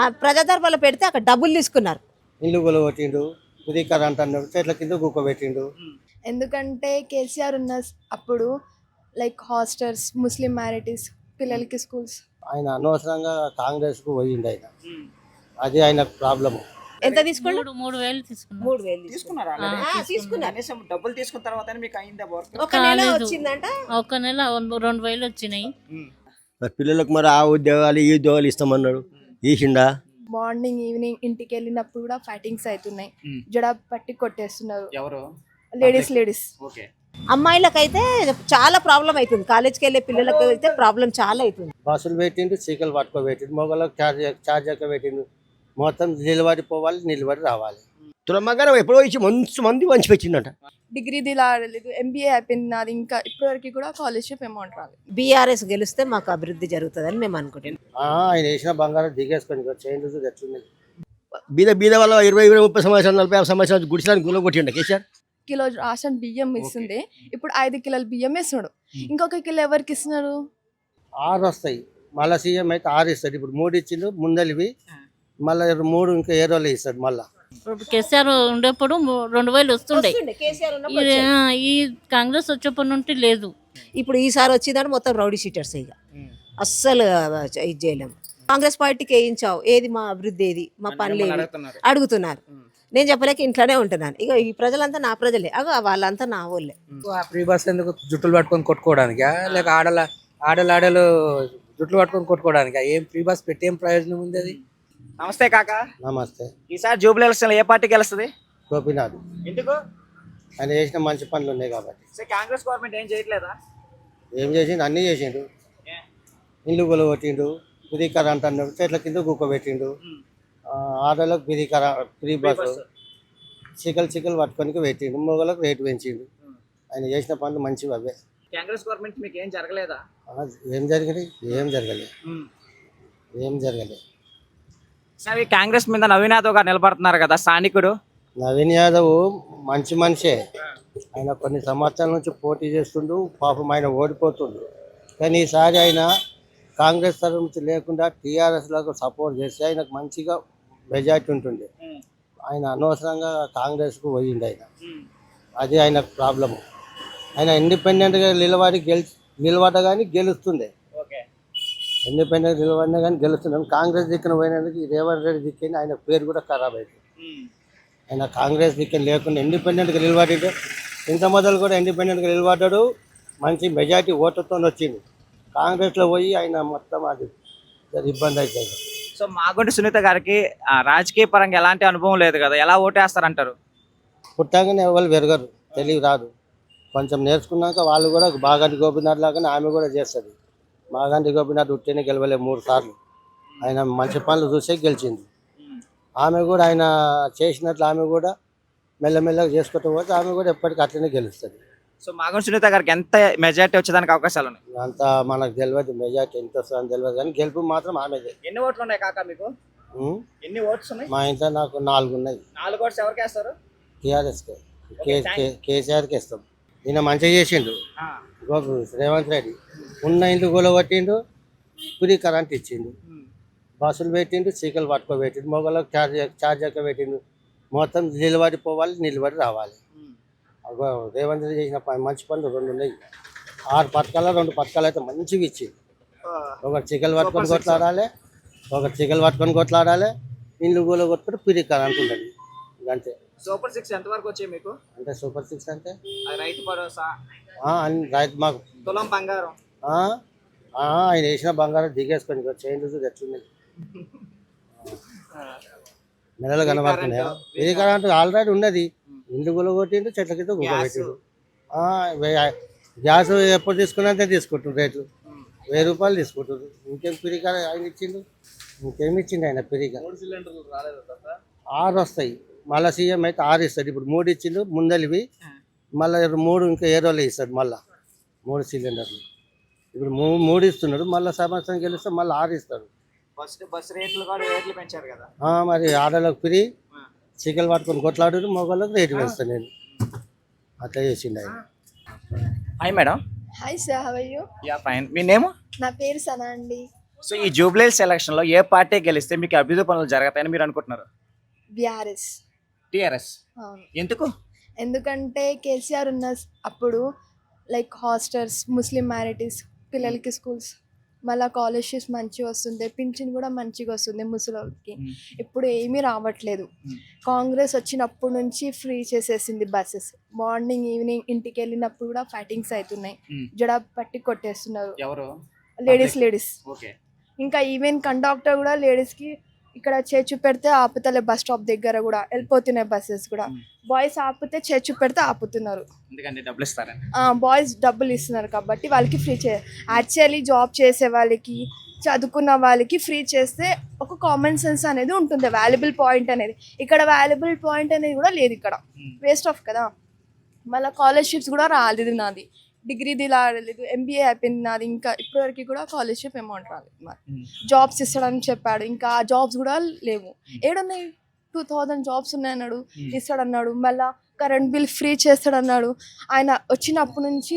ఆ ప్రజాదర్బాలో పెడితే అక్కడ డబ్బులు తీసుకున్నారు. ఇల్లు కొలగొట్టిండు ఇది కరెంట్ అన్నాడు చెట్ల కింద కూకోబెట్టిండు. ఎందుకంటే కేసీఆర్ ఉన్న అప్పుడు లైక్ హాస్టల్స్ ముస్లిం మ్యారిటీస్ పిల్లలకి స్కూల్స్ ఆయన అనవసరంగా కాంగ్రెస్కు పోయిండు ఆయన. అది ఆయన ప్రాబ్లము ఎంత తీసుకున్నారు మూడు వేలు తీసుకున్నాం మూడు వేలు తీసుకున్నారా? తీసుకున్నారు? కనీసం డబ్బులు తీసుకున్న తర్వాత మీకు అయిందా వర్క్ ఒక నెల. వచ్చిందంట. ఒక్క నెల రెండు వేలు వచ్చినాయి. పిల్లలకు మరి ఆ ఉద్యోగాలు ఈ ఉద్యోగాలు ఇస్తామన్నాడు. ఈసిండా మార్నింగ్ ఈవినింగ్ ఇంటికి వెళ్ళినప్పుడు కూడా ఫైటింగ్స్ అవుతున్నాయి. జడ పట్టి కొట్టేస్తున్నారు. ఎవరు? Ladies ladies. ఓకే. అమ్మాయిలకైతే చాలా ప్రాబ్లం అవుతుంది కాలేజ్కి వెళ్ళే పిల్లలకు అయితే ప్రాబ్లం చాలా అవుతుంది. బస్సులు పెట్టిండు చీకలు పట్టుకోబెట్టిండు మొగలకు చార్జ్ చార్జ్ ఎక్క పెట్టిండు మొత్తం నిలబడి పోవాలి నిలబడి రావాలి. తులమ్మగారు ఎప్పుడో ఇచ్చి మంచి మంది మంచి పెట్టిండట డిగ్రీ దిలా రాలేదు ఎంబీఏ అయిపోయింది నాది ఇంకా ఇప్పటివరకు కూడా స్కాలర్షిప్ అమౌంట్ రాలేదు. బీఆర్ఎస్ గెలిస్తే మాకు అభివృద్ధి జరుగుతుందని మేము అనుకుంటున్నాం. ఆ, ఆయన వేసిన బంగారం దిగేసుకొని చేంజ్ ఎట్లున్నది బీద బీద వల్ల ఇరవై ఇరవై ముప్పై సంవత్సరాలు నలభై యాభై సంవత్సరాలు గుడిసెలను గుల్ల కొట్టిండ కేసీఆర్? కిలో రాషన్ బియ్యం ఇస్తుంది ఇప్పుడు ఐదు కిలోల బియ్యం ఇస్తున్నాడు ఇంకొక కిలో ఎవరికి ఇస్తున్నారు ఆరు వస్తాయి. మళ్ళీ సీఎం అయితే ఆరు ఇస్తాడు. ఇప్పుడు మూడు ఇచ్చిండు ముందలివి మళ్ళీ మూడు ఇంకా ఏ రోజులు ఇస్తాడు మళ్ళీ. కేసీఆర్ ఉండేప్పుడు రెండు వేలు వస్తుండే. ఈ కాంగ్రెస్ వచ్చేప్పటి నుండి లేదు. ఇప్పుడు ఈసారి వచ్చిందంటే మొత్తం రౌడీ షీటర్స్ ఇక. అస్సలు ఇది చేయలేము. కాంగ్రెస్ పార్టీకి వేయించావు ఏది మా అభివృద్ధి ఏది మా పనులు? అడుగుతున్నారు. నేను చెప్పలేక ఇంట్లోనే ఉంటున్నాను. ఇక ఈ ప్రజలంతా నా ప్రజలే. అగో వాళ్ళంతా నా వాళ్ళే. ఆ ఫ్రీ బస్ ఎందుకు జుట్టులు పట్టుకొని కొట్టుకోవడానికా? లేక ఆడల ఆడలు ఆడలు జుట్లు పట్టుకొని కొట్టుకోవడానికా? ఏం ఫ్రీ బస్ పెట్టి ఏం ప్రయోజనం ఉంది అది? నమస్తే కాక. నమస్తే. ఈసారి జూబ్లీ ఎలక్షన్ ఏ పార్టీ గెలుస్తుంది? గోపినాథ్. ఎందుకు? ఆయన చేసిన మంచి పనులు ఉన్నాయి కాబట్టి. కాంగ్రెస్ గవర్నమెంట్ ఏం చేయట్లేదా? ఏం చేసిండు? అన్నీ చేసిండు. ఇల్లు కొలగొట్టిండు ఫ్రీ కరెంట్ అన్నాడు చెట్ల కింద కూకోబెట్టిండు. ఆ, ఆడోళ్ళకి ఫ్రీ బస్సు. చికలు చికలు పట్టుకొని పెట్టిండు మొగలకు రేటు పెంచిండు. ఆయన చేసిన పనులు మంచివి అవే. కాంగ్రెస్ గవర్నమెంట్ మీకు ఏం జరగలేదా? ఏం జరిగినాయి ఏం జరగలేదు. ఏం జరగలేదు. సరే ఈ కాంగ్రెస్ మీద నవీన్ యాదవ్ గారు నిలబడుతున్నారు కదా స్థానికుడు. నవీన్ యాదవ్ మంచి మనిషే. ఆయన కొన్ని సంవత్సరాల నుంచి పోటీ చేస్తుండు పాపం ఆయన ఓడిపోతుండు. కానీ ఈసారి ఆయన కాంగ్రెస్ తరఫు నుంచి లేకుండా టీఆర్ఎస్లకు సపోర్ట్ చేస్తే ఆయనకు మంచిగా మెజార్టీ ఉంటుండే. ఆయన అనవసరంగా కాంగ్రెస్కు పోయిండు ఆయన. అది ఆయన ప్రాబ్లము. ఆయన ఇండిపెండెంట్గా నిలబడి గెలి నిలబడగానే గెలుస్తుండే. ఇండిపెండెంట్ నిలబడినా కానీ గెలుస్తున్నాడు. కాంగ్రెస్ దిక్కున పోయినందుకు ఈ రేవంత్ రెడ్డి దిక్కుని ఆయన పేరు కూడా ఖరాబ్ అవుతుంది ఆయన కాంగ్రెస్ దిక్కున లేకుండా ఇండిపెండెంట్గా నిలబడిండు. ఇంత మొదలు కూడా ఇండిపెండెంట్గా నిలబడ్డాడు. మంచి మెజార్టీ ఓట్లతో వచ్చింది కాంగ్రెస్లో పోయి ఆయన మొత్తం అది ఇబ్బంది అవుతుంది సో మాగుంటి సునీత గారికి ఆ, రాజకీయ పరంగా ఎలాంటి అనుభవం లేదు కదా. ఎలా ఓటేస్తారంటారు? పుట్టగానే ఎవరు పెరగరు. తెలివి రాదు. కొంచెం నేర్చుకున్నాక వాళ్ళు కూడా బాగంటి గోపినాథ్ లాగానే ఆమె కూడా చేస్తుంది. బాగంటి గోపినాథ్ ఉట్టినే గెలవలే మూడు సార్లు. ఆయన మంచి పనులు చూసే గెలిచింది. ఆమె కూడా ఆయన చేసినట్లు ఆమె కూడా మెల్లమెల్లగా చేసుకుంటూ పోతే ఆమె కూడా ఎప్పటికీ అట్లనే గెలుస్తుంది. సో మాగుంటి సునీత గారికి ఎంత మెజార్టీ వచ్చేదానికి అవకాశాలు ఉన్నాయి? అంత మనకు తెలియదు మెజార్టీ ఎంత వస్తుందని తెలియదు కానీ గెలుపు మాత్రం ఆమెదే. ఎన్ని ఓట్లు ఉన్నాయి కాక మీకు? ఎన్ని ఓట్స్ ఉన్నాయి? మా ఇంట్లో నాకు నాలుగు ఉన్నాయి. నాలుగు ఓట్స్ ఎవరికి వేస్తారు? టీఆర్ఎస్కే. కేసీఆర్కి ఇస్తాం ఈయన మంచిగా చేసిండు. రేవంత్ రెడ్డి. ఉన్న ఇండ్లు కూలగొట్టిండు ఫ్రీ కరెంట్ ఇచ్చిండు. బస్సులు పెట్టిండు చీకలు పట్టుకోబెట్టిండు మొగలకు ఛార్జ్ ఛార్జ్ ఎక్క పెట్టిండు మొత్తం నిలబడి పోవాలి నిలబడి రావాలి. రేవంత్ రెడ్డి చేసిన మంచి పనులు రెండు ఉన్నాయి. ఆరు పథకాల రెండు పథకాలు అయితే మంచిగా ఇచ్చింది ఒకటి చికెన్ పట్టుకొని కొట్లాడాలి ఒకటి చికెన్ పట్టుకొని కొట్లాడాలి ఇండ్లు కూల కొట్టుకుంటే ఫ్రీ కరెంట్ ఉండదు. అంతే. సూపర్ సిక్స్ ఎంత వరకు వచ్చాయి మీకు? అంటే సూపర్ సిక్స్ అంటే? రైతు భరోసా. రైతు మాకు తులం బంగారం. ఆ, ఆ, ఆయన వేసిన బంగారం దిగేసుకొని చేంజ్ చూసి ఎట్లున్నది నెలలు కనబడుతున్నాయి. ఇది కరెంట్. ఆల్రెడీ ఉన్నది. ఇండ్లు కొలగొట్టిండు చెట్ల కింద గుబ్బపెట్టిండు గ్యాస్. ఎప్పుడు తీసుకున్నంతే తీసుకుంటారు రేట్లు. వెయ్యి రూపాయలు తీసుకుంటారు ఇంకేం పిరిగా ఆయన ఇచ్చిండు? ఇంకేమి ఇచ్చిండు ఆయన పిరిగా ఆరు వస్తాయి. మళ్ళీ సీఎం అయితే ఆరు ఇస్తాడు ఇప్పుడు మూడు ఇచ్చిండు ముందలివి. మళ్ళీ మూడు ఇంకా ఏ రోజులు ఇస్తాడు మళ్ళీ? మూడు సిలిండర్లు. ఇప్పుడు మూ మూడు ఇస్తున్నాడు మళ్ళీ సంవత్సరం గెలిస్తే మళ్ళీ ఆరు ఇస్తాడు బస్ బస్ రేట్లు కూడా రేట్లు పెంచారు కదా. ఆ, మరి ఆడలకు ఫ్రీ. చికెన్ పట్టుకొని కొట్లాడు మొగళ్ళకి రేటు వేస్తాను నేను. అట్లా చేసిండు ఆయన. Hi madam hi sir you are fine me name నా పేరు సనా అండి. సో ఈ జూబ్లీస్ ఎలక్షన్లో ఏ పార్టీ గెలిస్తే మీకు అభివృద్ధి పనులు జరుగుతాయని మీరు అనుకుంటున్నారు? బీఆర్ఎస్. టిఆర్ఎస్. ఎందుకు? ఎందుకంటే కేసీఆర్ ఉన్న అప్పుడు లైక్ హాస్టల్స్ ముస్లిం మ్యారిటీస్ పిల్లలకి స్కూల్స్ మళ్ళీ కాలేజెస్ మంచిగా వస్తుంది పింఛన్ కూడా మంచిగా వస్తుంది ముసలికి. ఇప్పుడు ఏమీ రావట్లేదు. కాంగ్రెస్ వచ్చినప్పటి నుంచి ఫ్రీ చేసేసింది బస్సెస్. మార్నింగ్ ఈవినింగ్ ఇంటికి వెళ్ళినప్పుడు కూడా ఫైటింగ్స్ అవుతున్నాయి. జడ పట్టి కొట్టేస్తున్నారు. Ladies ladies. ఇంకా ఈవెన్ కండక్టర్ కూడా లేడీస్కి ఇక్కడ చేర్చు పెడితే ఆపుతలే బస్ స్టాప్ దగ్గర కూడా వెళ్ళిపోతున్నాయి బస్సెస్ కూడా. బాయ్స్ ఆపితే చేర్చు పెడితే ఆపుతున్నారు. ఎందుకంటే డబ్బులు ఇస్తారని బాయ్స్ డబ్బులు ఇస్తున్నారు కాబట్టి వాళ్ళకి ఫ్రీ చే యాక్చువల్లీ జాబ్ చేసే వాళ్ళకి చదువుకున్న వాళ్ళకి ఫ్రీ చేస్తే ఒక కామన్ సెన్స్ అనేది ఉంటుంది వాల్యుబుల్ పాయింట్ అనేది. ఇక్కడ వాల్యుబుల్ పాయింట్ అనేది కూడా లేదు ఇక్కడ. వేస్ట్ ఆఫ్ కదా. మళ్ళీ స్కాలర్షిప్స్ కూడా రాలేదు నాది. డిగ్రీది రాలేదు ఎంబీఏ అయిపోయింది నాది ఇంకా ఇప్పటివరకు కూడా స్కాలర్షిప్ అమౌంట్ రాలేదు మరి. జాబ్స్ ఇస్తాడని చెప్పాడు ఇంకా ఆ జాబ్స్ కూడా లేవు. ఏడున్నాయి? టూ థౌజండ్ జాబ్స్ ఉన్నాయన్నాడు Hmm. ఇస్తాడన్నాడు మళ్ళా కరెంట్ బిల్ ఫ్రీ చేస్తాడన్నాడు. ఆయన వచ్చినప్పటి నుంచి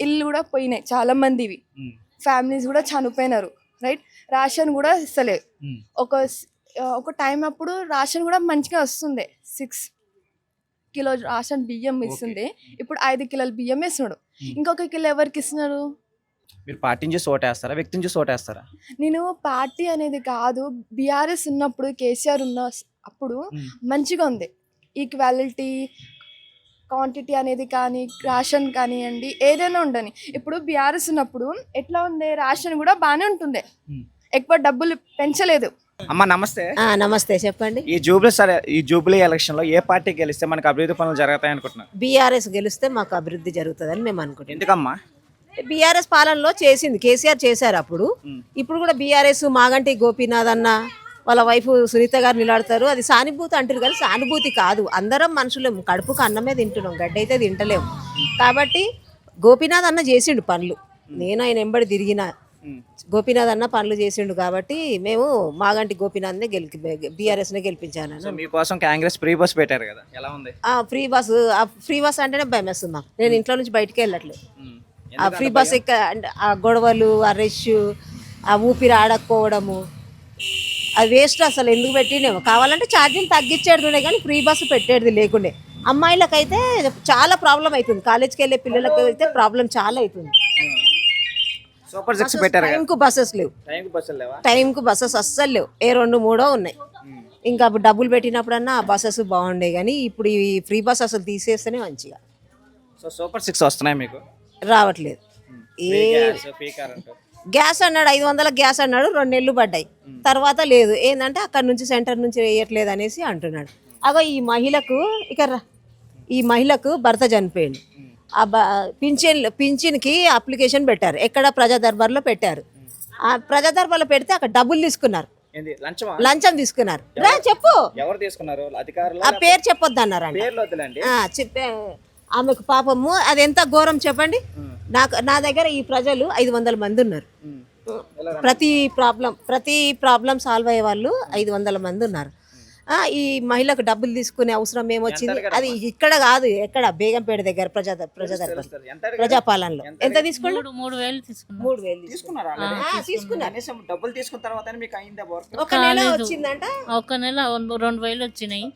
ఇల్లు కూడా పోయినాయి చాలా మందివి. ఫ్యామిలీస్ కూడా చనిపోయినారు రైట్ రేషన్ కూడా ఇస్తలేదు. ఒక ఒక టైం అప్పుడు రేషన్ కూడా మంచిగా వస్తుంది సిక్స్ కిలో రేషన్ బియ్యం ఇస్తుంది ఇప్పుడు ఐదు కిలోల బియ్యం ఇస్తున్నాడు Hmm. ఇంకొక కిలో ఎవరికి ఇస్తున్నారు? మీరు పార్టీని చూసి ఓటేస్తారా? వ్యక్తిని చూసి ఓటేస్తారా? నేను పార్టీ అనేది కాదు. బీఆర్ఎస్ ఉన్నప్పుడు కేసీఆర్ ఉన్న అప్పుడు మ్మ్. మంచిగా ఉంది. ఈక్వాలిటీ క్వాంటిటీ అనేది కానీ రేషన్ కానివ్వండి ఏదైనా ఉండని. ఇప్పుడు బీఆర్ఎస్ ఉన్నప్పుడు ఎట్లా ఉంది రేషన్ కూడా బాగానే ఉంటుంది మ్మ్. ఎక్కువ డబ్బులు పెంచలేదు. అమ్మ నమస్తే. నమస్తే. చెప్పండి. ఈ జూబ్లీ సరే ఈ జూబ్లీ ఎలక్షన్లో ఏ పార్టీ గెలిస్తే మనకు అభివృద్ధి పనులు జరుగుతాయి అనుకుంటున్నారు? బీఆర్ఎస్ గెలిస్తే మాకు అభివృద్ధి జరుగుతుందని మేము అనుకుంటున్నాం. ఎందుకమ్మా? బీఆర్ఎస్ పాలనలో చేసింది కేసీఆర్ చేశారు అప్పుడు. ఇప్పుడు కూడా బీఆర్ఎస్ మాగంటి గోపీనాథ్ అన్న వాళ్ళ వైఫ్ సునీత గారు నిలాడతారు అది సానుభూతి అంటారు కానీ సానుభూతి కాదు. అందరం మనుషులం కడుపుకు అన్నమే తింటున్నాం గడ్డి అయితే తింటలేము కాబట్టి గోపీనాథ్ అన్న చేసిండు పనులు. నేను ఆయన ఎంబడి తిరిగిన. గోపీనాథ్ అన్న పనులు చేసిండు కాబట్టి మేము మాగంటి గోపీనాథ్నే గెలిపి బీఆర్ఎస్నే గెలిపించాను మీకోసం కాంగ్రెస్ ఫ్రీ బస్ పెట్టారు కదా ఎలా ఉంది? ఆ ఫ్రీ బస్ ఆ ఫ్రీ బస్ అంటేనే భయం వేస్తుంది? మాకు నేను ఇంట్లో నుంచి బయటికి వెళ్ళట్లేదు. ఆ ఫ్రీ బస్ ఎక్క ఆ గొడవలు ఆ రష్ ఆ ఊపిరి ఆడకపోవడము అది వేస్ట్ అసలు ఎందుకు పెట్టినేమో కావాలంటే ఛార్జీలు తగ్గించేడుతుండే కానీ ఫ్రీ బస్సు పెట్టేది లేకుండే. అమ్మాయిలకైతే చాలా ప్రాబ్లం అవుతుంది కాలేజ్కి వెళ్ళే పిల్లలకి అయితే ప్రాబ్లం చాలా అవుతుంది సూపర్ సిక్స్ పెట్టారు టైంకు బస్సెస్ లేవు. టైంకి బస్సులు లేవా? టైంకు బస్సెస్ అస్సలు లేవు. ఏ రెండు మూడో ఉన్నాయి. ఇంకా అప్పుడు డబ్బులు పెట్టినప్పుడన్నా ఆ బస్సెస్ బాగుండే కానీ ఇప్పుడు ఈ ఫ్రీ బస్ అసలు తీసేస్తేనే మంచిగా. సో సూపర్ సిక్స్ వస్తున్నాయి మీకు? రావట్లేదు. ఏ గ్యాస్ అన్నాడు ఐదు వందల గ్యాస్ అన్నాడు రెండు నెలలు పడ్డాయి. తర్వాత లేదు. ఏంటంటే అక్కడ నుంచి సెంటర్ నుంచి వేయట్లేదు అనేసి అంటున్నాడు. అగో ఈ మహిళకు ఇక రా. ఈ మహిళకు భర్త చనిపోయింది ఆ పింఛన్ పింఛన్కి అప్లికేషన్ పెట్టారు. ఎక్కడ? ప్రజా దర్బార్లో పెట్టారు. ఆ ప్రజా దర్బార్లో పెడితే అక్కడ డబ్బులు తీసుకున్నారు. లంచం తీసుకున్నారు. రా చెప్పు. ఎవరు తీసుకున్నారు? అధికారులు ఆ పేరు చెప్పొద్దు చెప్పే ఆమెకు పాపము అది ఎంత ఘోరం చెప్పండి? నాకు నా దగ్గర ఈ ప్రజలు ఐదు వందల మంది ఉన్నారు. ప్రతి ప్రాబ్లం ప్రతి ప్రాబ్లం సాల్వ్ అయ్యే వాళ్ళు ఐదు వందల మంది ఉన్నారు. ఈ మహిళకు డబ్బులు తీసుకునే అవసరం ఏమొచ్చింది అది ఇక్కడ కాదు ఎక్కడ? బేగంపేట దగ్గర ప్రజా ప్రజా దర్బార్. ఎంత అడిగారు? ప్రజాపాలనలో. ఎంత తీసుకున్నాడు మూడు వేలు తీసుకున్నాం మూడు వేలు తీసుకున్నాడు. తీసుకున్నారా? తీసుకున్నారు. డబ్బులు తీసుకున్న తర్వాత మీకు అయిందా ఒక నెల. వచ్చిందంట? ఒక నెల రెండు వేలు వచ్చినాయి.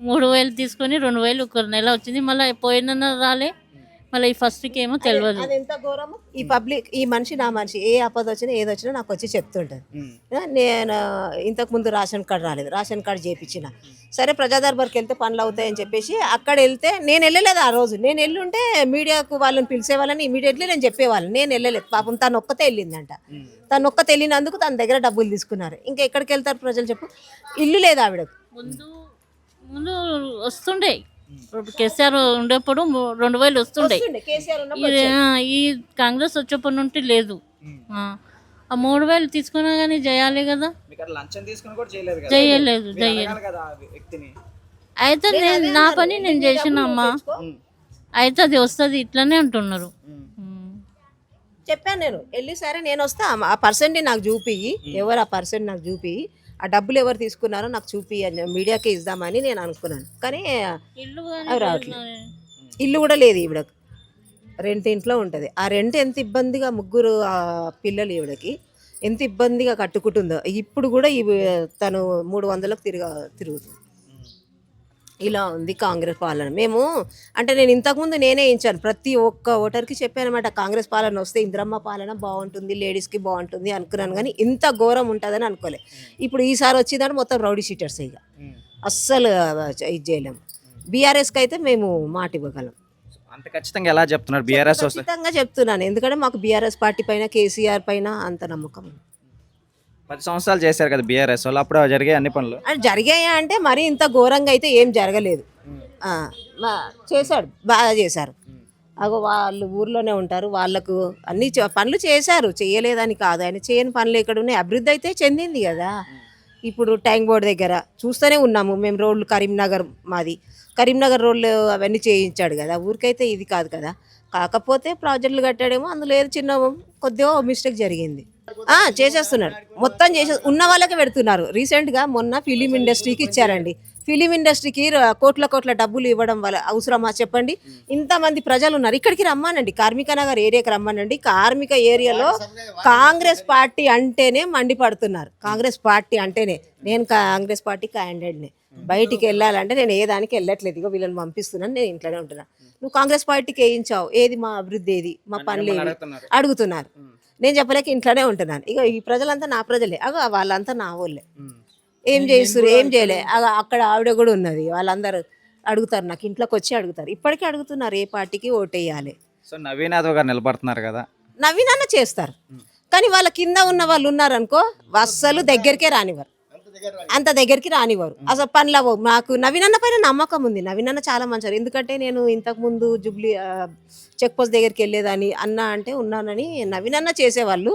మూడు వేలు తీసుకొని రెండు వేలు ఒక నెల వచ్చింది. మళ్ళీ పోయిన రాలే. మళ్ళీ ఈ ఫస్ట్కి ఏమో తెలియదు అది ఎంత ఘోరము? ఈ పబ్లిక్ ఈ మనిషి నా మనిషి ఏ ఆపద వచ్చినా ఏది వచ్చినా నాకు వచ్చి చెప్తుంటది. ఆ, నేను ఇంతకు ముందు రేషన్ కార్డు రాలేదు. రేషన్ కార్డు చేపించిన. సరే ప్రజా దర్బార్కి వెళ్తే పనులు అవుతాయని చెప్పేసి అక్కడ వెళ్తే నేను వెళ్ళలేదు ఆ రోజు. నేను వెళ్ళుంటే మీడియాకు వాళ్ళని పిలిచే వాళ్ళని ఇమీడియట్లీ నేను చెప్పేవాళ్ళని. నేను వెళ్ళలేదు. పాపం తను ఒక్కతే వెళ్ళిందంట. తను ఒక్కతే వెళ్ళినందుకు తన దగ్గర డబ్బులు తీసుకున్నారు. ఇంకా ఎక్కడికి వెళ్తారు ప్రజలు చెప్పు? ఇల్లు లేదు ఆవిడకు. ముందు ముందు వస్తుండే. కేసీఆర్ ఉండేప్పుడు రెండు వేలు వస్తుండే. ఈ కాంగ్రెస్ వచ్చేప్పటి నుండి లేదు. ఆ. ఆ మూడు వేలు తీసుకున్నా కానీ చేయాలి కదా. మీకు అట్లా లంచం తీసుకుని కూడా చేయలేదు కదా? చేయలేదు అయితే నేను నా పని నేను చేసిన అమ్మా. అయితే అది వస్తుంది ఇట్లనే అంటున్నారు. చెప్పాను నేను వెళ్ళి సరే నేను వస్తా. ఆ పర్సెంట్ని నాకు చూపి ఎవరు ఆ పర్సెంట్ నాకు చూపి ఆ డబ్బులు ఎవరు తీసుకున్నారో నాకు చూపి మీడియాకి ఇద్దామని నేను అనుకున్నాను. కానీ ఇల్లు అవి రావట్లేదు. ఇల్లు కూడా లేదు ఈవిడకు. రెంట్ ఇంట్లో ఉంటుంది. ఆ రెంట్ ఎంత ఇబ్బందిగా ముగ్గురు ఆ పిల్లలు ఈవిడకి ఎంత ఇబ్బందిగా కట్టుకుంటుందో ఇప్పుడు కూడా ఇవి తను మూడు వందలకు తిరగ తిరుగుతుంది. ఇలా ఉంది కాంగ్రెస్ పాలన. మేము అంటే నేను ఇంతకుముందు నేనే ఇచ్చాను ప్రతి ఒక్క ఓటర్కి చెప్పానమాట కాంగ్రెస్ పాలన వస్తే ఇంద్రమ్మ పాలన బాగుంటుంది లేడీస్కి బాగుంటుంది అనుకున్నాను కానీ ఇంత ఘోరం ఉంటుందని అనుకోలే. ఇప్పుడు ఈసారి వచ్చిందంటే మొత్తం రౌడీ షీటర్స్ ఇక. అస్సలు ఇది చేయలేము బీఆర్ఎస్కి అయితే మేము మాట ఇవ్వగలం. అంత ఖచ్చితంగా ఎలా చెప్తున్నారు? బీఆర్ఎస్ ఖచ్చితంగా చెప్తున్నాను. ఎందుకంటే మాకు బీఆర్ఎస్ పార్టీ పైన కేసీఆర్ పైన అంత నమ్మకం. పది సంవత్సరాలు చేశారు కదా బీఆర్ఎస్ వాళ్ళు అప్పుడు జరిగే అన్ని పనులు. అంటే జరిగాయా అంటే మరి ఇంత ఘోరంగా అయితే ఏం జరగలేదు. ఆ, మా- చేశాడు బాగా చేశారు. అగో వాళ్ళు ఊర్లోనే ఉంటారు వాళ్ళకు అన్ని చే- పనులు చేశారు చేయలేదని కాదు. ఆయన చేయని పనులు ఇక్కడ ఉన్నాయి అభివృద్ధి అయితే చెందింది కదా. ఇప్పుడు ట్యాంక్ బోర్డ్ దగ్గర చూస్తూనే ఉన్నాము మేము రోడ్లు కరీంనగర్ మాది. కరీంనగర్ రోడ్లు అవన్నీ చేయించాడు కదా ఊరికైతే ఇది కాదు కదా. కాకపోతే ప్రాజెక్టులు కట్టాడేమో అందులో ఏదో చిన్న కొద్దిగా మిస్టేక్ జరిగింది. ఆ, చేసేస్తున్నారు మొత్తం చేసే ఉన్న వాళ్ళకే పెడుతున్నారు. రీసెంట్గా మొన్న ఫిలిం ఇండస్ట్రీకి ఇచ్చారండి. ఫిలిం ఇండస్ట్రీకి కోట్ల కోట్ల డబ్బులు ఇవ్వడం వల్ల అవసరమా చెప్పండి? ఇంతమంది ప్రజలు ఉన్నారు. ఇక్కడికి రమ్మానండి. కార్మిక నగర్ ఏరియాకి రమ్మానండి. కార్మిక ఏరియాలో కాంగ్రెస్ పార్టీ అంటేనే మండిపడుతున్నారు. కాంగ్రెస్ పార్టీ అంటేనే. నేను కాంగ్రెస్ పార్టీ క్యాండిడేట్ని బయటికి వెళ్ళాలంటే నేను ఏ దానికి వెళ్ళట్లేదు. ఇగో వీళ్ళని పంపిస్తున్నాను నేను ఇంట్లోనే ఉంటున్నాను నువ్వు కాంగ్రెస్ పార్టీకి వేయించావు. ఏది మా అభివృద్ధి ఏది? మా పనులు ఏవి? అడుగుతున్నారు. నేను చెప్పలేక ఇంట్లోనే ఉంటున్నాను. ఇక ఈ ప్రజలంతా నా ప్రజలే. అగో వాళ్ళంతా నా వాళ్ళే. ఏం చేస్తారు ఏం చేయలే. అగ- అక్కడ ఆవిడ కూడా ఉన్నది. వాళ్ళందరూ అడుగుతారు నాకు ఇంట్లోకి వచ్చి అడుగుతారు. ఇప్పటికీ అడుగుతున్నారు ఏ పార్టీకి ఓటేయాలి. సో నవీన్ యాదవ్ గారు నిలబడుతున్నారు కదా? నవీనన్న చేస్తారు. కానీ వాళ్ళ కింద ఉన్న వాళ్ళు ఉన్నారనుకో అస్సలు దగ్గరికే రానివ్వరు. అంత దగ్గరికి రానివ్వరు. అసలు పనులు నాకు నవీనన్న పైన నమ్మకం ఉంది. నవీనన్న చాలా మంచివారు ఎందుకంటే నేను ఇంతకు ముందు జుబ్లీ చెక్ పోస్ట్ దగ్గరికి వెళ్ళేదాన్ని. అన్న అంటే ఉన్నానని నవీనన్న చేసేవాళ్ళు.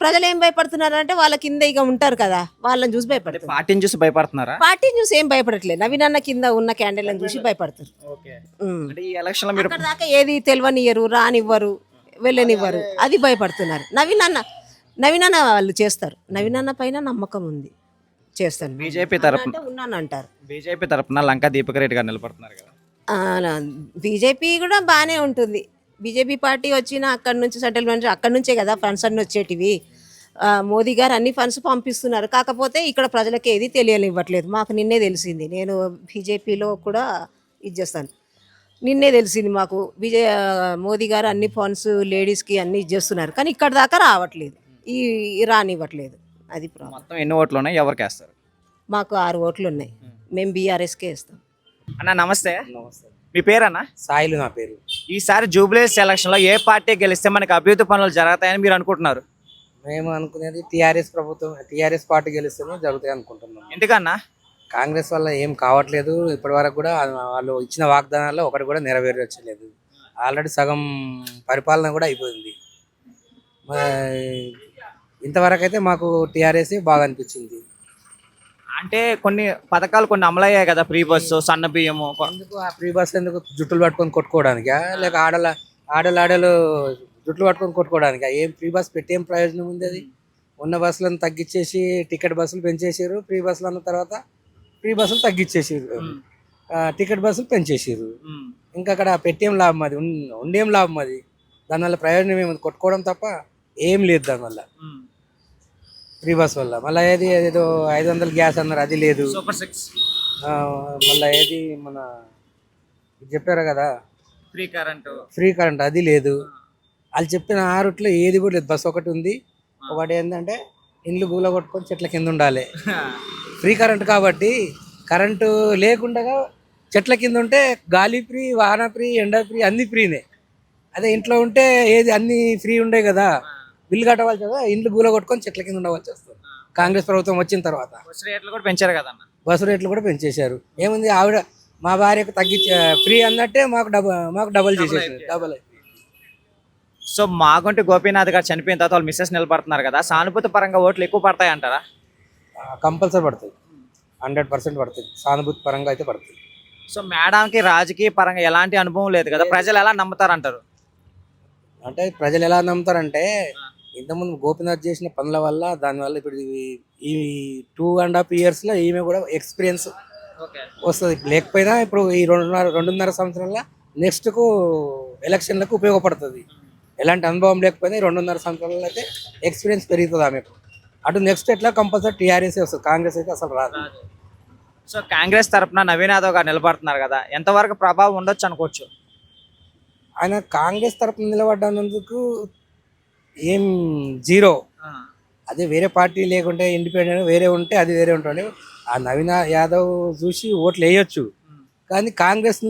ప్రజలు ఏం భయపడుతున్నారు అంటే వాళ్ళ కింద ఇక ఉంటారు కదా. వాళ్ళని చూసి భయపడుతున్నారు పార్టీని చూసి భయపడుతున్నారా? పార్టీ చూసి ఏం భయపడట్లేదు. నవీనన్న కింద ఉన్న క్యాండిల్ని చూసి భయపడతారు. అక్కడ దాకా ఏది తెలియనియరు రానివ్వరు వెళ్ళనివ్వరు. అది భయపడుతున్నారు. నవీనన్న నవీనన్న వాళ్ళు చేస్తారు. నవీనన్న పైన నమ్మకం ఉంది. చేస్తాను. బీజేపీ తరపున అంటే ఉన్నాను అంటారు బీజేపీ తరపున లంకా దీపక్ రెడ్డి గారు నిలబడుతున్నారు కదా. బీజేపీ కూడా బాగానే ఉంటుంది. బీజేపీ పార్టీ వచ్చిన అక్కడ నుంచి సెటిల్మెంట్ అక్కడ నుంచే కదా ఫండ్స్ అన్ని వచ్చేటివి. ఆ, మోదీ గారు అన్ని ఫండ్స్ పంపిస్తున్నారు. కాకపోతే ఇక్కడ ప్రజలకు ఏది తెలియనివ్వట్లేదు. మాకు నిన్నే తెలిసింది. నేను బీజేపీలో కూడా ఇది చేస్తాను. నిన్నే తెలిసింది మాకు. విజయ మోదీ గారు అన్ని ఫండ్స్ లేడీస్కి అన్ని ఇచ్చేస్తున్నారు కానీ ఇక్కడ దాకా రావట్లేదు. ఈ రానివ్వట్లేదు. అది ప్రాబ్లం మొత్తం ఎన్ని ఓట్లు ఉన్నాయి ఎవరికి వేస్తారు? మాకు ఆరు ఓట్లు ఉన్నాయి మేము బీఆర్ఎస్కే ఇస్తాం అన్న నమస్తే. మీ పేరన్నా? సాయిలు నా పేరు. ఈసారి జూబ్లీస్ ఎలక్షన్లో ఏ పార్టీ గెలిస్తే మనకి అభివృద్ధి పనులు జరుగుతాయని మీరు అనుకుంటున్నారు? మేము అనుకునేది టీఆర్ఎస్ ప్రభుత్వం టీఆర్ఎస్ పార్టీ గెలిస్తేనే జరుగుతాయి అనుకుంటున్నాం. ఎందుకన్నా? కాంగ్రెస్ వల్ల ఏం కావట్లేదు. ఇప్పటి వరకు కూడా వాళ్ళు ఇచ్చిన వాగ్దానాల్లో ఒకటి కూడా నెరవేర్చలేదు ఆల్రెడీ సగం పరిపాలన కూడా అయిపోయింది. ఇంతవరకు అయితే మాకు టీఆర్ఎస్ బాగా అనిపించింది. అంటే కొన్ని పథకాలు కొన్ని అమలయ్యాయి కదా ఫ్రీ బస్సు సన్న బియ్యము. ఎందుకు ఆ ఫ్రీ బస్ ఎందుకు జుట్టులు పట్టుకొని కొట్టుకోవడానికా? లేక ఆడల ఆడలు ఆడలు జుట్లు పట్టుకొని కొట్టుకోవడానికా? ఏం ఫ్రీ బస్ పెట్టి ఏం ప్రయోజనం ఉంది అది? ఉన్న బస్సులను తగ్గించేసి టికెట్ బస్సులు పెంచేసారు ఫ్రీ బస్సులు అన్న తర్వాత ఫ్రీ బస్సులు తగ్గించేసారు టికెట్ బస్సులు పెంచేసారు. ఇంకా అక్కడ పెట్టేం లాభం అది? ఉండేం లాభం అది? దానివల్ల ప్రయోజనం ఏముంది? కొట్టుకోవడం తప్ప ఏం లేదు దానివల్ల. ఫ్రీ బస్ వల్ల. మళ్ళీ ఏది ఏదో ఐదు వందల గ్యాస్ అన్నారు అది లేదు. Super six. మళ్ళీ ఏది మన చెప్పారు కదా? Free current. ఫ్రీ కరెంట్ అది లేదు. వాళ్ళు చెప్పిన ఆ రూట్లో ఏది కూడా లేదు. బస్ ఒకటి ఉంది. ఒకటి ఏంటంటే ఇండ్లు గూల కొట్టుకొని చెట్ల కింద ఉండాలి. ఫ్రీ కరెంట్ కాబట్టి కరెంటు లేకుండా చెట్ల కింద ఉంటే గాలి ఫ్రీ వాహన ఫ్రీ ఎండ ఫ్రీ అన్ని ఫ్రీనే. అదే ఇంట్లో ఉంటే ఏది అన్ని ఫ్రీ ఉండే కదా. బిల్లు కట్టవలసి కదా ఇండ్లు గూల కొట్టుకొని చెట్ల కింద ఉండవలసి వస్తుంది. కాంగ్రెస్ ప్రభుత్వం వచ్చిన తర్వాత. బస్ రేట్లు కూడా పెంచారు కదన్న? బస్సు రేట్లు కూడా పెంచేశారు. ఏముంది? ఆవిడ మా భార్యకు తగ్గించే ఫ్రీ అన్నట్టే మాకు డబల్ మాకు డబల్ చేసేసారు డబల్ సో మాగుంటి గోపీనాథ్ గారు చనిపోయిన తర్వాత వాళ్ళు మిస్సెస్ నిలబడుతున్నారు కదా సానుభూతి పరంగా ఓట్లు ఎక్కువ పడతాయి అంటారా? కంపల్సరీ పడుతుంది హండ్రెడ్ పర్సెంట్ పడుతుంది సానుభూతి పరంగా అయితే పడుతుంది సో మేడంకి రాజకీయ పరంగా ఎలాంటి అనుభవం లేదు కదా ప్రజలు ఎలా నమ్ముతారు అంటారు అంటే ప్రజలు ఎలా నమ్ముతారంటే ఇంతకుముందు గోపీనాథ్ చేసిన పనుల వల్ల దానివల్ల ఇప్పుడు ఈ- టూ అండ్ హాఫ్ ఇయర్స్లో ఈమె కూడా ఎక్స్పీరియన్స్ వస్తుంది. లేకపోయినా ఇప్పుడు ఈ రెండున్నర రెండున్నర సంవత్సరాల నెక్స్ట్కు ఎలక్షన్లకు ఉపయోగపడుతుంది. ఎలాంటి అనుభవం లేకపోయినా రెండున్నర సంవత్సరాలలో అయితే ఎక్స్పీరియన్స్ పెరుగుతుంది ఆమెకు. అటు నెక్స్ట్ ఎట్లా కంపల్సరీ టీఆర్ఎస్ వస్తుంది? కాంగ్రెస్ అయితే అసలు రాదు. సో కాంగ్రెస్ తరపున నవీన్ యాదవ్ గారు నిలబడుతున్నారు కదా ఎంతవరకు ప్రభావం ఉండొచ్చు అనుకోవచ్చు? ఆయన కాంగ్రెస్ తరపున నిలబడ్డందుకు ఏం జీరో. అదే వేరే పార్టీ లేకుంటే ఇండిపెండెంట్ వేరే ఉంటే అది వేరే ఉంటుంది. ఆ నవీన్ యాదవ్ చూసి ఓట్లు వేయొచ్చు. కానీ కాంగ్రెస్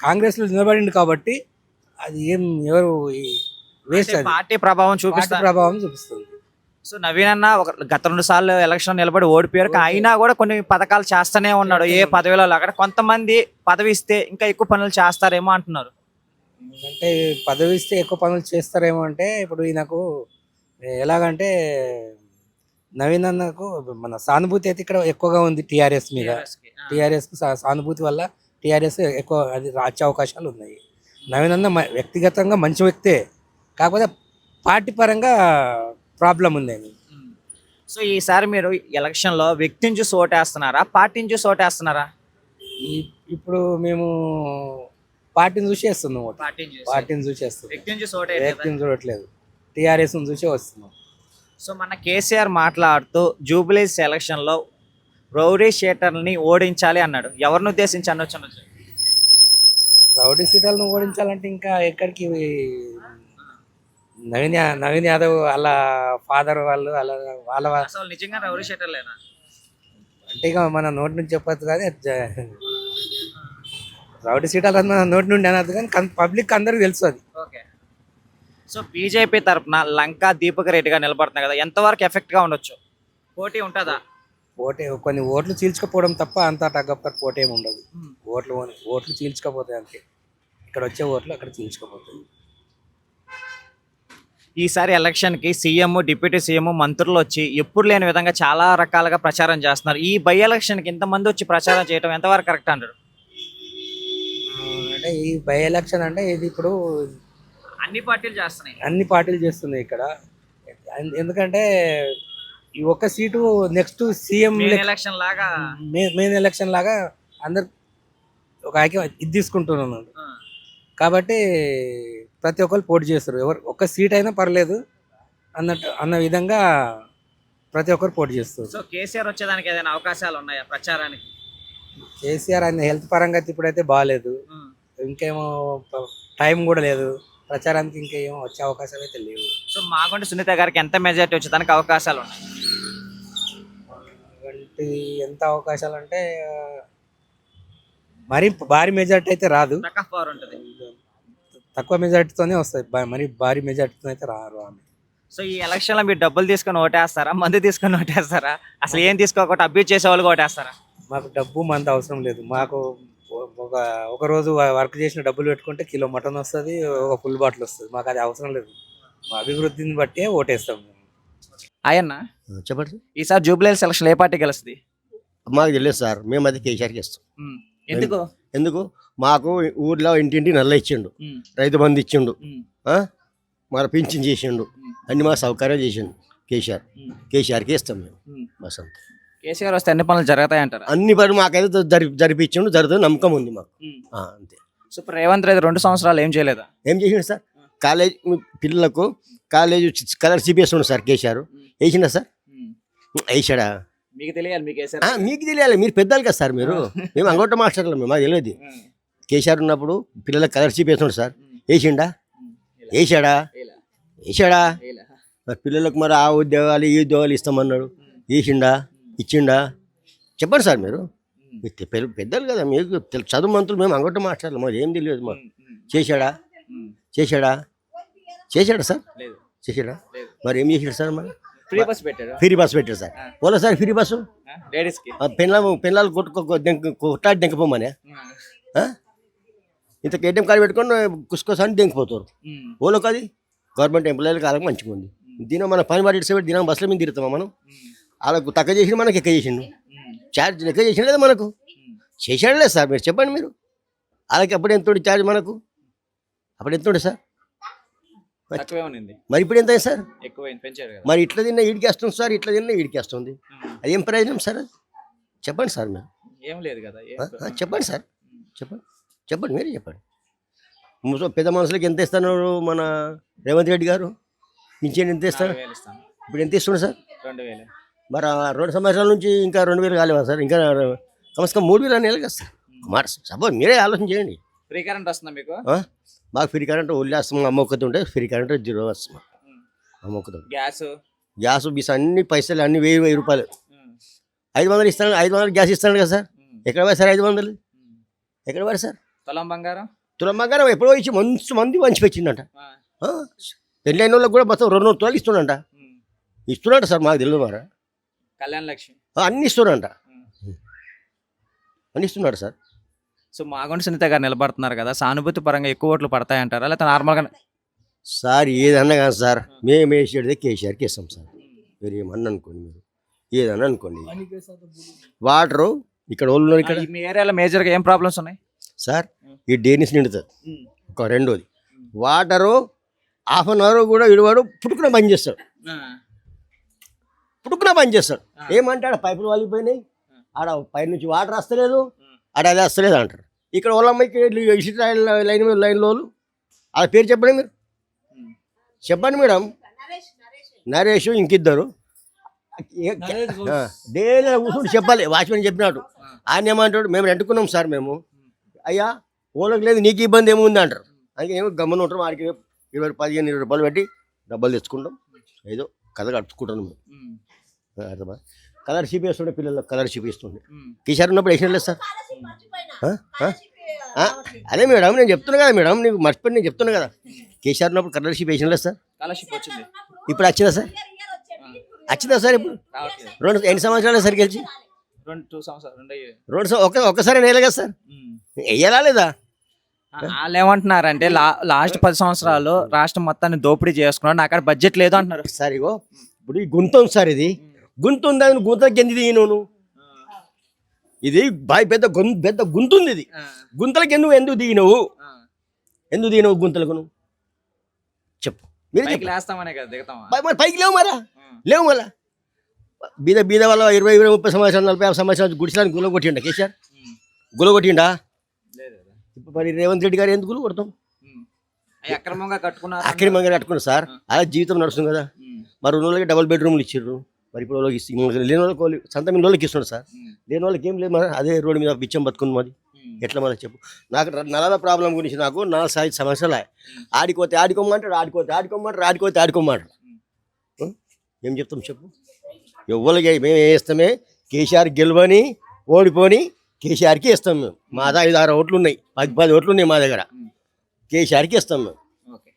కాంగ్రెస్లో నిలబడింది కాబట్టి అది ఏం ఎవరు వేస్ట్ పార్టీ ప్రభావం పార్టీ చూపిస్తారు ప్రభావం చూపిస్తుంది. సో నవీన్ అన్న ఒక గత రెండు సార్లు ఎలక్షన్ నిలబడి ఓడిపోయారు. అయినా కూడా కొన్ని పథకాలు చేస్తూనే ఉన్నాడు. ఏ పదవిలో అక్కడ కొంతమంది పదవి ఇస్తే ఇంకా ఎక్కువ పనులు చేస్తారేమో అంటున్నారు. అంటే పదవి ఇస్తే ఎక్కువ పనులు చేస్తారేమో అంటే ఇప్పుడు ఈయనకు ఎలాగంటే నవీన్ అన్నకు మన సానుభూతి అయితే ఇక్కడ ఎక్కువగా ఉంది టీఆర్ఎస్ మీద. టీఆర్ఎస్ సానుభూతి వల్ల టీఆర్ఎస్ ఎక్కువ అది రాచే అవకాశాలు ఉన్నాయి. నవీన్ అన్న వ్యక్తిగతంగా మంచి వ్యక్తే. కాకపోతే పార్టీ పరంగా ప్రాబ్లం ఉంది ఆయన సో ఈసారి మీరు ఎలక్షన్లో వ్యక్తిని చూసి ఓటేస్తున్నారా? పార్టీని చూసి ఓటేస్తున్నారా? ఇప్పుడు మేము పార్టీని చూసి వేస్తున్నాం ఓటు. పార్టీని చూసి. పార్టీని చూసి వేస్తున్నాం వ్యక్తిని చూసి చూడట్లేదు. టీఆర్ఎస్ చూసి వస్తున్నాం సో మన కేసీఆర్ మాట్లాడుతూ జూబిలీస్ ఎలక్షన్లో రౌడీ షేటర్ని ఓడించాలి అన్నాడు. ఎవరిని ఉద్దేశించి అనొచ్చు అనొచ్చు రౌడీ సీటాలను ఓడించాలంటే ఇంకా ఎక్కడికి? నవీన్ యా- నవీన్ యాదవ్ వాళ్ళ ఫాదర్ వాళ్ళు వాళ్ళ వాళ్ళ అసలు నిజంగా రౌడీ షేటర్ లేదా అంటే ఇక మన నోటి నుంచి చెప్పొచ్చు కానీ జ- రౌడీ సీటాలు అన్న నోటి నుండి అనద్దు కానీ పబ్లిక్ అందరికి తెలుసు అది. ఓకే. సో బీజేపీ తరపున లంకా దీపక్ రెడ్డిగా నిలబడుతుంది కదా ఎంతవరకు ఎఫెక్ట్గా ఉండొచ్చు? పోటీ ఉంటుందా? ఓటే కొన్ని ఓట్లు చీల్చుకపోవడం తప్ప అంత టగ్గప్పర్ పోటీ ఏమి ఉండదు. ఓట్లు ఓట్లు చీల్చుకపోతాయి అంతే. ఇక్కడ వచ్చే ఓట్లు అక్కడ చీల్చుకపోతాయి. ఈసారి ఎలక్షన్కి సీఎం డిప్యూటీ సీఎం మంత్రులు వచ్చి ఎప్పుడు లేని విధంగా చాలా రకాలుగా ప్రచారం చేస్తున్నారు. ఈ బై ఎలక్షన్కి ఇంతమంది వచ్చి ప్రచారం చేయడం ఎంతవరకు కరెక్ట్ అంటారు? అంటే ఈ బై ఎలక్షన్ అంటే ఇది ఇప్పుడు అన్ని పార్టీలు చేస్తున్నాయి. అన్ని పార్టీలు చేస్తున్నాయి ఇక్కడ. ఎందుకంటే ఈ ఒక్క సీటు నెక్స్ట్ సీఎం ఎలక్షన్ లాగా మెయిన్ ఎలక్షన్ లాగా అందరు ఒక ఐక్యం ఇది తీసుకుంటున్నాను కాబట్టి ప్రతి ఒక్కరు పోటీ చేస్తారు. ఎవరు ఒక్క సీట్ అయినా పర్లేదు అన్నట్టు అన్న విధంగా ప్రతి ఒక్కరు పోటీ చేస్తారు. సో కేసీఆర్ వచ్చేదానికి ఏదైనా అవకాశాలు ఉన్నాయా ప్రచారానికి? కేసీఆర్ ఆయన హెల్త్ పరంగా అయితే ఇప్పుడైతే బాగాలేదు. ఇంకేమో టైం కూడా లేదు. ప్రచారానికి ఇంకేమో వచ్చే అవకాశాలు అయితే లేవు. సో మాగుంటి సునీత గారికి ఎంత మెజార్టీ వచ్చేదానికి అవకాశాలు ఉన్నాయి? అంటే ఎంత అవకాశాలు అంటే మరీ భారీ మెజార్టీ అయితే రాదు. తక్కువ పవర్ ఉంటుంది. తక్కువ మెజార్టీతోనే వస్తాయి. మరి భారీ మెజార్టీతో అయితే రారు ఆమె. సో ఈ ఎలక్షన్లో మీరు డబ్బులు తీసుకొని ఓటేస్తారా? మందు తీసుకొని ఓటేస్తారా? అసలు ఏం తీసుకోకుండా అబ్యూజ్ చేసే వాళ్ళు ఓటేస్తారా? మాకు డబ్బు మంత అవసరం లేదు. మాకు ఒక ఒక రోజు వర్క్ చేసిన డబ్బులు పెట్టుకుంటే కిలో మటన్ వస్తుంది ఒక ఫుల్ బాటిల్ వస్తుంది. మాకు అది అవసరం లేదు. మా అభివృద్ధిని బట్టే ఓటేస్తాం మేము. అయ్యన్న చెప్పండి ఈసారి జూబ్లీ సెలక్షన్ ఏ పార్టీ గెలుస్తుంది? మాకు తెలియదు సార్. మేము అది కేసీఆర్కి ఇస్తాం. ఎందుకు? ఎందుకు? మాకు ఊర్లో ఇంటింటి నల్ల ఇచ్చిండు. రైతు బంధు ఇచ్చిండు? మన పింఛన్ చేసిండు. అన్ని మా సౌకర్యం చేసిండు కేసీఆర్. కేసీఆర్కి ఇస్తాం మేము. ఉమ్. బస్ అంతే. కేసీఆర్ వస్తే అన్ని పనులు జరుగుతాయంటారా అన్ని పనులు మాకైతే జరి జరిపించిండు జరుగుతుంది నమ్మకం ఉంది మాకు. ఆ, అంతే. సో ఇప్పుడు రేవంత్ రెడ్డి రెండు సంవత్సరాలు ఏం చేయలేదా? ఏం చేసిండు సార్? కాలేజ్ పిల్లలకు కాలేజ్ కలర్ సిపిఎస్ ఉంది సార్ కేసీఆర్ వేసిండా సార్. వేసాడా? మీకు తెలియాలి మీకు ఆ, మీకు తెలియాలి మీరు పెద్దలు కదా సార్ మీరు. మేము అంగోట మాస్టర్లు మేము మాకు తెలియదు. కేసీఆర్ ఉన్నప్పుడు పిల్లలకు కలర్ చూపేస్తున్నాడు సార్. వేసిండా? వేసాడా? వేసాడా? మరి పిల్లలకు మరి ఆ ఉద్యోగాలు ఈ ఉద్యోగాలు ఇస్తామన్నాడు. వేసిండా? ఇచ్చిండా? చెప్పండి సార్ మీరు. పెద్దలు కదా మీకు చదువు మంత్రులు మేము అంగొట్ట మాస్టర్లు మరి ఏం తెలియదు మాకు. చేశాడా? చేశాడా? చేశాడా సార్? చేశాడా. మరి ఏం చేశాడు సార్ మరి? ఫ్రీ బస్ పెట్టారు? ఫ్రీ బస్ పెట్టారు సార్. ఓలా సార్ ఫ్రీ బస్సు? లేడీస్కి పెళ్ళ పెళ్ళాలు కొట్టుకో కొట్టాడి దెంకపోమనే? ఇంత ఏటీఎం కార్డు పెట్టుకొని కుసుకోసారి దెంకిపోతారు ఓలో కాదు గవర్నమెంట్ ఎంప్లాయీలకు వాళ్ళకి మంచిగా ఉంది దీని మన పని వాటి ఇటు దినం బస్సుల మీద తిరుగుతామా మనం? వాళ్ళకు తక్కువ చేసిన మనకి ఎక్కువ చేసిండు. ఛార్జ్ ఎక్కువ చేసిన లేదా మనకు. చేసాడు లేదు సార్ మీరు చెప్పండి మీరు. వాళ్ళకి అప్పుడు ఎంత ఉండే ఛార్జ్ మనకు? అప్పుడు ఎంత ఉండే సార్? మరి ఇప్పుడు ఎంత అయింది సార్? ఎక్కువ పెంచారు కదా. మరి ఇట్లా తిన్నా ఈడికి వస్తుంది సార్ ఇట్లా తిన్నా ఈడికి వస్తుంది. అది ఏం ప్రయోజనం సార్? చెప్పండి సార్ మీరు. ఏం లేదు కదా చెప్పండి సార్. చెప్పండి. చెప్పండి మీరు చెప్పండి. ముస పెద్ద మనుషులకి ఎంత ఇస్తున్నారు మన రేవంత్ రెడ్డి గారు? పింఛన్ ఎంత ఇస్తారు ఇప్పుడు ఎంత ఇస్తున్నారు సార్? రెండు వేలు. మరి రెండు సంవత్సరాల నుంచి ఇంకా రెండు వేలు కాలేవా సార్? ఇంకా కమస్కం మూడు వేలు అనేయాలి కదా సార్. మరి సపోజ్ మీరే ఆలోచన చేయండి. ఫ్రీ కరెంట్ వస్తుందా మీకు? మాకు ఫ్రీ కరెంట్ వదిలేస్తాం అమ్మ ఒక్కటి ఉంటే ఫ్రీ కరెంట్ జీరో వస్తాం అమ్మ ఒక్కటి గ్యాస్? గ్యాస్ బీస్ అన్ని పైసలు అన్ని వెయ్యి వెయ్యి రూపాయలు. ఐదు వందలు ఇస్తాను ఐదు వందలు గ్యాస్ ఇస్తాను కదా సార్. ఎక్కడ పోయి సార్ ఐదు వందలు? ఎక్కడ పోయి సార్? తులం బంగారం? తులం బంగారం ఎప్పుడో ఇచ్చి మంచి మంది మంచి పెట్టిందంట ఆ? పెళ్ళైన వాళ్ళకి కూడా మొత్తం రెండు రెండు తులాలు ఇస్తుండంట ఇస్తున్నాడు సార్ మాకు తెలియదు మరి. కళ్యాణ్ లక్ష్మి. అన్ని ఇస్తున్నాడంట అన్ని ఇస్తున్నాడు సార్. సో మాగుంట సునీత గారు నిలబడుతున్నారు కదా సానుభూతి పరంగా ఎక్కువ ఓట్లు పడతాయంటారా లేకపోతే నార్మల్గా సార్ ఏదన్నా కానీ సార్. మేము వేసేది కేసీఆర్కి ఇస్తాం సార్. మీరు ఏమన్నా అనుకోండి మీరు. ఏదన్నా అనుకోండి. వాటరు ఇక్కడ వాళ్ళు ఇక్కడ. మీ ఏరియాలో మేజర్గా ఏం ప్రాబ్లమ్స్ ఉన్నాయి? సార్ ఈ డేనిస్ నిండుతుంది. ఒక రెండోది. వాటరు హాఫ్ అన్ అవర్ కూడా విడివాడు పుట్టుకున బంద్ చేస్తాడు. పుట్టుకున బంద్ చేస్తాడు. ఏమంటే ఆడ పైపులు వాలిపోయినాయి. ఆడ పై నుంచి వాటర్ వస్తలేదు. ఆడ అది వస్తలేదు అంటారు ఇక్కడ వాళ్ళమ్మాయికి ఇసుక లైన్ మీద లైన్ లోలు. ఆ పేరు చెప్పండి మీరు. చెప్పండి మేడం. నరేష్ ఇంకిద్దరు డైలీ కూర్చుంటే చెప్పాలి. వాచ్మెన్ చెప్పినట్టు ఆయన ఏమంటాడు? మేము రెంటుకున్నాం సార్ మేము. అయ్యా ఓళ్ళకి లేదు నీకు ఇబ్బంది ఏముంది అంటారు. అందుకే ఏమో గమ్మున ఉంటాం వాడికి ఇరవై పదిహేను ఇరవై రూపాయలు పెట్టి డబ్బులు తెచ్చుకుంటాం. ఏదో కథ కట్టుకుంటాం మేము అర్థమా? కలర్ షీప్ వేస్తుండే పిల్లలకు కలర్ షీప్ వేస్తుండే. టీషర్ట్ ఉన్నప్పుడు వేసిన లేదు సార్? అదే మేడం నేను చెప్తున్నా కదా మేడం నీకు మర్చిపోయి నేను చెప్తున్నా కదా. కేసీఆర్ ఉన్నప్పుడు కలర్ షీప్ వేసిన లేదు సార్? స్కాలర్షిప్ వచ్చింది. ఇప్పుడు వచ్చిందా సార్? వచ్చిందా సార్ ఇప్పుడు? రెండు ఎన్ని సంవత్సరాలు సార్ గెలిచి? రెండు టూ సంవత్సరాలు ఒక్క ఒక్కసారి వేయలే కదా సార్. వేయాలా లేదా? ఆ, వాళ్ళు ఏమంటున్నారంటే లా లాస్ట్ పది సంవత్సరాలు రాష్ట్రం మొత్తాన్ని దోపిడీ చేసుకున్నాడు. నాకు అక్కడ బడ్జెట్ లేదు అంటున్నారు. సార్ ఇగో ఇప్పుడు ఈ గుంత ఉంది సార్ ఇది. గుంత ఉందా గుంతకి ఎందుకు దిగి నువ్వు ఇది బాయ్ పెద్ద పెద్ద గుంత ఉంది ఇది గుంతలకి ఎందుకు ఎందుకు దిగినవు ఎందుకు దిగినవు గుంతలకు నువ్వు చెప్పు. మీరు పైకి కదా లేవు మరా? లేవు మళ్ళా బీద బీద వల్ల ఇరవై ఇరవై ముప్పై సంవత్సరాలు నలభై యాభై సంవత్సరాలు గుడిసెలను గుల కొట్టిండా కేసీఆర్ గుల కొట్టిండా కదా. ఇప్పుడు మరి రేవంత్ రెడ్డి గారు ఎందుకు గుల కొడతాం అక్రమంగా కట్టుకున్నారు అక్రమంగా కట్టుకున్నారు సార్. అలా జీవితం నడుస్తుంది కదా. మరి వాళ్ళకి డబుల్ బెడ్రూమ్లు ఇచ్చారు మరి ఇప్పుడు వాళ్ళకి లేని వాళ్ళకి వాళ్ళు- సొంత మీ వాళ్ళకి ఇస్తున్నారు సార్. లేని వాళ్ళకి ఏం లేదు మరి. అదే రోడ్డు మీద బిచ్చం బతుకుంది మరి. ఉమ్. ఎట్లా మరి చెప్పు. నాకు నరాల ప్రాబ్లం గురించి నాకు నాలుగు ఐదు సంవత్సరాలు ఆడిపోతే ఆడుకోమంటాడు ఆడుకోతే ఆడుకోమంటారు ఆడుకోతే ఆడుకోమంటారు ఉం? ఏం చెప్తాం చెప్పు. ఎవ్వరికి మేము వేస్తామే కేసీఆర్ గెలవని ఓడిపోని కేసీఆర్కి ఇస్తాం మేము. మా దగ్గర ఐదు ఆరు ఓట్లు ఉన్నాయి. పది పది ఓట్లు ఉన్నాయి మా దగ్గర. కేసీఆర్కి ఇస్తాం మేము.